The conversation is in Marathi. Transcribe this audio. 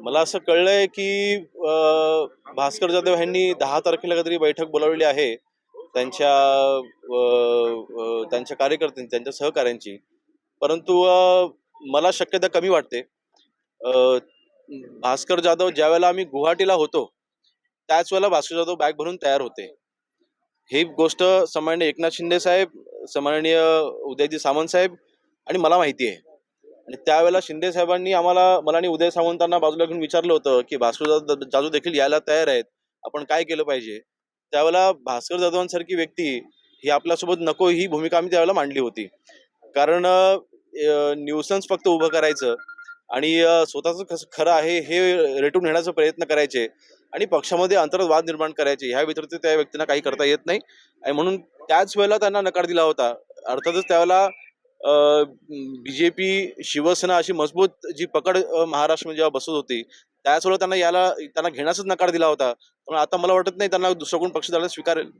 मला असं कळलंय की भास्कर जाधव यांनी दहा तारखेला काहीतरी बैठक बोलावलेली आहे. त्यांच्या त्यांच्या कार्यकर्त्यांची त्यांच्या सहकाऱ्यांची. परंतु मला शक्यता कमी वाटते. भास्कर जाधव ज्या वेळेला आम्ही गुवाहाटीला होतो त्याच वेळेला भास्कर जाधव बॅग भरून तयार होते. ही गोष्ट सन्माननीय एकनाथ शिंदे साहेब सन्माननीय उदयजी सामंत साहेब आणि मला माहिती आहे. आणि त्यावेळेला शिंदे साहेबांनी आम्हाला मला आणि उदय सावंतांना बाजूला घेऊन विचारलं होतं की भास्कर जाधव देखील यायला तयार आहेत. आपण काय केलं पाहिजे? त्यावेळेला भास्कर जाधवांसारखी व्यक्ती ही आपल्यासोबत नको ही भूमिका आम्ही त्यावेळेला मांडली होती. कारण न्यूसन्स फक्त उभं करायचं आणि स्वतःच खरं आहे हे रेटून घेण्याचा प्रयत्न करायचे आणि पक्षामध्ये अंतर्वाद निर्माण करायचे. ह्या व्यतिरिक्त त्या व्यक्तींना काही करता येत नाही. आणि म्हणून त्याच वेळेला त्यांना नकार दिला होता. अर्थातच त्यावेळेला बीजेपी शिवसेना अशी मजबूत जी पकड अं, महाराष्ट्रामध्ये जेव्हा बसत होती त्याचबरोबर त्यांना याला त्यांना घेण्यासच नकार दिला होता. पण आता मला वाटत नाही त्यांना दुसरा कोण पक्ष द्यायला स्वीकारेल.